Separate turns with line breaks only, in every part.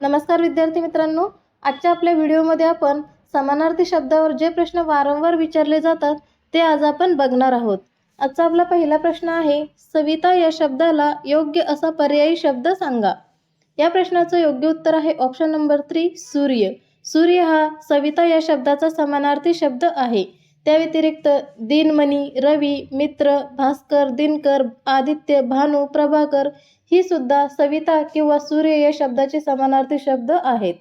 नमस्कार विद्यार्थी मित्रांनो आजच्या आपल्या व्हिडिओमध्ये आपण समानार्थी शब्दावर जे प्रश्न वारंवार विचारले जातात ते आज आपण बघणार आहोत. आजचा आपला पहिला प्रश्न आहे सविता या शब्दाला योग्य असा पर्यायी शब्द सांगा. या प्रश्नाचं योग्य उत्तर आहे ऑप्शन नंबर थ्री सूर्य. सूर्य हा सविता या शब्दाचा समानार्थी शब्द आहे. त्या व्यतिरिक्त दिनमणी रवी मित्र भास्कर दिनकर आदित्य भानू प्रभाकर ही सुद्धा सविता किंवा सूर्य या शब्दाचे समानार्थी शब्द आहेत.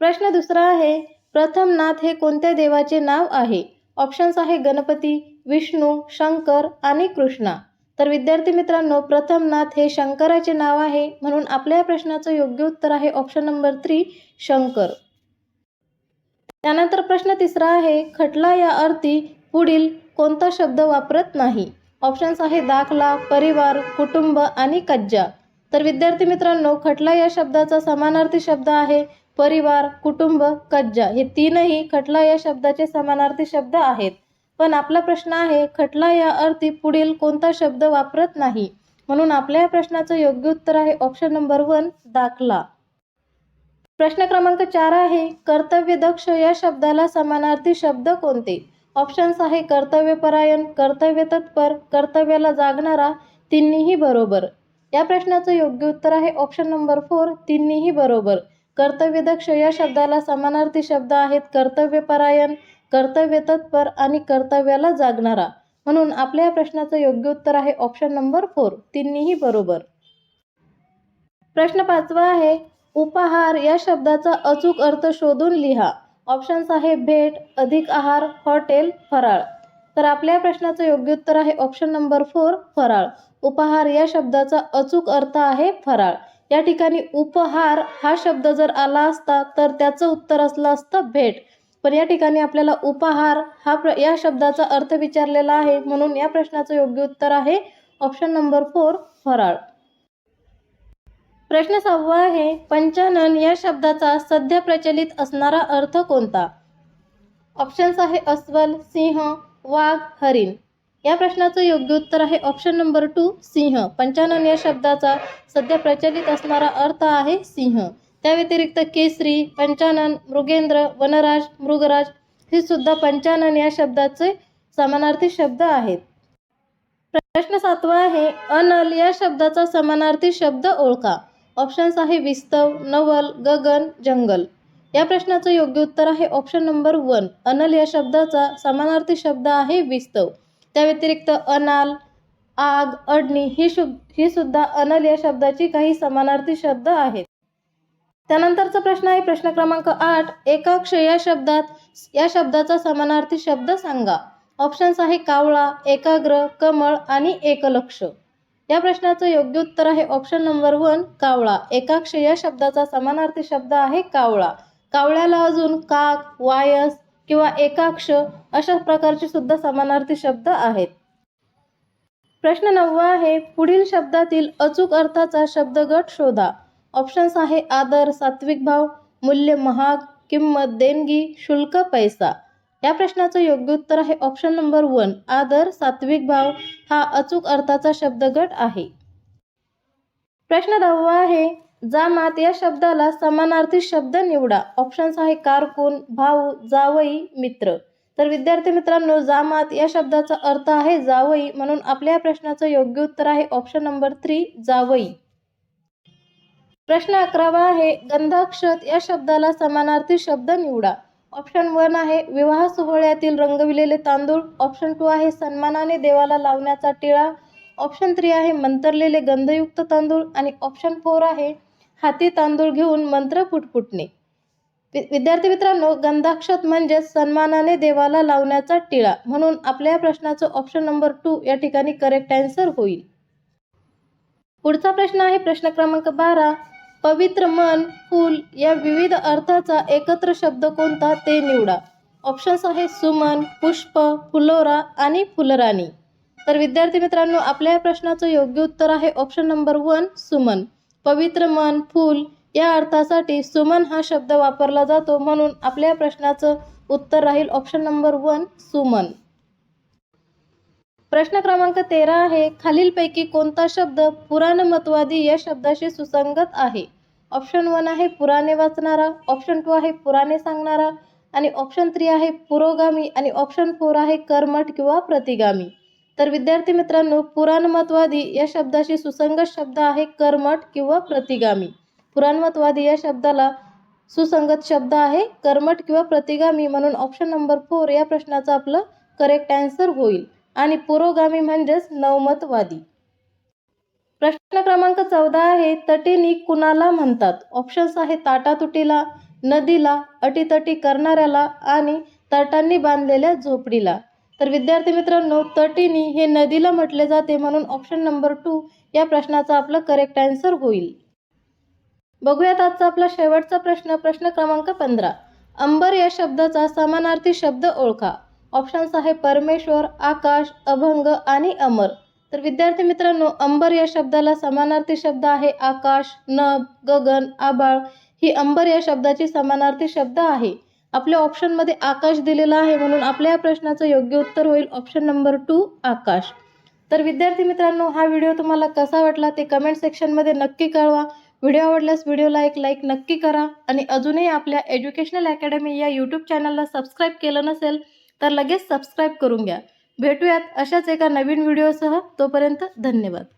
प्रश्न दुसरा आहे प्रथम नाथ हे कोणत्या देवाचे नाव आहे? ऑप्शन्स आहे गणपती विष्णू शंकर आणि कृष्णा. तर विद्यार्थी मित्रांनो प्रथम नाथ हे शंकराचे नाव आहे म्हणून आपल्या प्रश्नाचं योग्य उत्तर आहे ऑप्शन नंबर थ्री शंकर. त्यानंतर प्रश्न तिसरा आहे खटला या अर्थी पुढील कोणता शब्द वापरत नाही? ऑप्शन्स आहे दाखला परिवार कुटुंब आणि कज्जा. तर विद्यार्थी मित्रांनो खटला या शब्दाचा समानार्थी शब्द आहे परिवार कुटुंब कज्जा. हे तीनही खटला या शब्दाचे समानार्थी शब्द आहेत. पण आपला प्रश्न आहे खटला या अर्थी पुढील कोणता शब्द वापरत नाही? म्हणून आपल्या या प्रश्नाचं योग्य उत्तर आहे ऑप्शन नंबर वन दाखला. प्रश्न क्रमांक चार आहे कर्तव्यदक्ष या शब्दाला समानार्थी शब्द कोणते? ऑप्शन्स आहे कर्तव्यपरायण कर्तव्य तत्पर कर्तव्याला जागणारा तिन्हीही बरोबर. या प्रश्नाचं योग्य उत्तर आहे ऑप्शन नंबर फोर तिन्हीही बरोबर. कर्तव्यदक्ष या शब्दाला समानार्थी शब्द आहेत कर्तव्यपरायण कर्तव्य तत्पर आणि कर्तव्याला जागणारा. म्हणून आपल्या या प्रश्नाचं योग्य उत्तर आहे ऑप्शन नंबर फोर तिन्हीही बरोबर. प्रश्न पाचवा आहे उपहार या शब्दाचा अचूक अर्थ शोधून लिहा. ऑप्शन्स आहे भेट अधिक आहार हॉटेल फराळ. तर आपल्या प्रश्नाचं योग्य उत्तर आहे ऑप्शन नंबर फोर फराळ. उपहार या शब्दाचा अचूक अर्थ आहे फराळ. या ठिकाणी उपहार हा शब्द जर आला असता तर त्याचं उत्तर असलं असतं भेट. पण या ठिकाणी आपल्याला उपहार हा प्र या शब्दाचा अर्थ विचारलेला आहे म्हणून या प्रश्नाचं योग्य उत्तर आहे ऑप्शन नंबर फोर फराळ. प्रश्न सहावा आहे पंचानन या शब्दाचा सध्या प्रचलित असणारा अर्थ कोणता? ऑप्शन्स आहे अस्वल सिंह वाघ हरिण. या प्रश्नाचं योग्य उत्तर आहे ऑप्शन नंबर टू सिंह. पंचानन या शब्दाचा सध्या प्रचलित असणारा अर्थ आहे सिंह. त्या व्यतिरिक्त केसरी पंचानन मृगेंद्र वनराज मृगराज हे सुद्धा पंचानन या शब्दाचे समानार्थी शब्द आहेत. प्रश्न सातवा आहे अनल या शब्दाचा समानार्थी शब्द ओळखा. ऑप्शन्स आहे विस्तव नवल गगन जंगल. या प्रश्नाचं योग्य उत्तर आहे ऑप्शन नंबर वन अनल या शब्दाचा समानार्थी शब्द आहे विस्तव. त्या व्यतिरिक्त अनाल आग अडणी ही शुभ ही सुद्धा अनल या शब्दाची काही समानार्थी शब्द आहेत. त्यानंतरचा प्रश्न आहे प्रश्न क्रमांक आठ. एकाक्ष या शब्दात या शब्दाचा समानार्थी शब्द सांगा. ऑप्शन्स आहे कावळा एकाग्र कमळ आणि एकलक्ष. या प्रश्नाचं योग्य उत्तर आहे ऑप्शन नंबर वन कावळा. एकाक्ष या शब्दाचा समानार्थी शब्द आहे कावळा. कावळ्याला अजून काक वायस किंवा एकाक्ष अशा प्रकारचे सुद्धा समानार्थी शब्द आहेत. प्रश्न नववा आहे पुढील शब्दातील अचूक अर्थाचा शब्दगट शोधा. ऑप्शन्स आहे आदर सात्विक भाव मूल्य महाग किंमत देणगी शुल्क पैसा. या प्रश्नाचं योग्य उत्तर आहे ऑप्शन नंबर वन आदर सात्विक भाव हा अचूक अर्थाचा शब्दगट आहे. प्रश्न दहावा आहे जामात या शब्दाला समानार्थी शब्द निवडा. ऑप्शन्स आहे कारकून भाऊ जावई मित्र. तर विद्यार्थी मित्रांनो जामात या शब्दाचा अर्थ आहे जावई म्हणून आपल्या प्रश्नाचं योग्य उत्तर आहे ऑप्शन नंबर थ्री जावई. प्रश्न अकरावा आहे गंधाक्षत या शब्दाला समानार्थी शब्द निवडा. ऑप्शन वन आहे विवाह सोहळ्यातील रंगविलेले तांदूळ. ऑप्शन टू आहे सन्मानाने देवाला लावण्याचा टिळा. ऑप्शन थ्री आहे मंतरलेले गंधयुक्त तांदूळ. आणि ऑप्शन फोर आहे हाती तांदूळ घेऊन मंत्र फुटफुटणे विद्यार्थी मित्रांनो गंधाक्षत म्हणजेच सन्मानाने देवाला लावण्याचा टिळा. म्हणून आपल्या प्रश्नाचं ऑप्शन नंबर टू या ठिकाणी करेक्ट आन्सर होईल. पुढचा प्रश्न आहे प्रश्न क्रमांक बारा. पवित्र मन फूल या विविध अर्थाचा एकत्र शब्द कोणता ते निवडा. ऑप्शन्स आहे सुमन पुष्प फुलोरा आणि फुलराणी. तर विद्यार्थी मित्रांनो आपल्या या प्रश्नाचं योग्य उत्तर आहे ऑप्शन नंबर वन सुमन. पवित्र मन फूल या अर्थासाठी सुमन हा शब्द वापरला जातो म्हणून आपल्या या प्रश्नाचं उत्तर राहील ऑप्शन नंबर वन सुमन. प्रश्न क्रमांक तेरा आहे खालीलपैकी कोणता शब्द पुराणमतवादी या शब्दाशी सुसंगत आहे? ऑप्शन वन आहे पुराणे वाचणारा ऑप्शन टू आहे पुराणे सांगणारा आणि ऑप्शन थ्री आहे पुरोगामी आणि ऑप्शन फोर आहे कर्मठ किंवा प्रतिगामी. तर विद्यार्थी मित्रांनो पुराणमतवादी या शब्दाशी सुसंगत शब्द आहे कर्मठ किंवा प्रतिगामी. पुराणमतवादी या शब्दाला सुसंगत शब्द आहे कर्मठ किंवा प्रतिगामी म्हणून ऑप्शन नंबर फोर या प्रश्नाचं आपलं करेक्ट आन्सर होईल. आणि पुरोगामी म्हणजेच नवमतवादी. प्रश्न क्रमांक चौदा आहे तटीनी कुणाला म्हणतात? ऑप्शन्स आहे ताटातुटीला नदीला अटीतटी करणाऱ्याला आणि तटांनी बांधलेल्या झोपडीला. तर विद्यार्थी मित्रांनो तटीनी हे नदीला म्हटले जाते म्हणून ऑप्शन नंबर टू या प्रश्नाचा आपलं करेक्ट आन्सर होईल. बघूयात आजचा आपला शेवटचा प्रश्न प्रश्न क्रमांक पंधरा. अंबर या शब्दाचा समानार्थी शब्द ओळखा. ऑप्शन्स आहे परमेश्वर आकाश अभंग आणि अमर. तर विद्यार्थी मित्रांनो अंबर या शब्दाला समानार्थी शब्द आहे. आकाश नभ गगन आबाळ ही अंबर या शब्दाची समानार्थी शब्द आहे. आपल्या ऑप्शनमध्ये आकाश दिलेला आहे म्हणून आपल्या या प्रश्नाचं योग्य उत्तर होईल ऑप्शन नंबर टू आकाश. तर विद्यार्थी मित्रांनो हा व्हिडिओ तुम्हाला कसा वाटला ते कमेंट सेक्शनमध्ये नक्की कळवा. व्हिडिओ आवडल्यास व्हिडिओला एक लाईक नक्की करा. आणि अजूनही आपल्या एज्युकेशनल अकॅडमी या यूट्यूब चॅनलला सबस्क्राईब केलं नसेल तर लगेच सबस्क्राईब करून घ्या. भेटूयात अशाच एका नवीन व्हिडिओसह. तोपर्यंत धन्यवाद.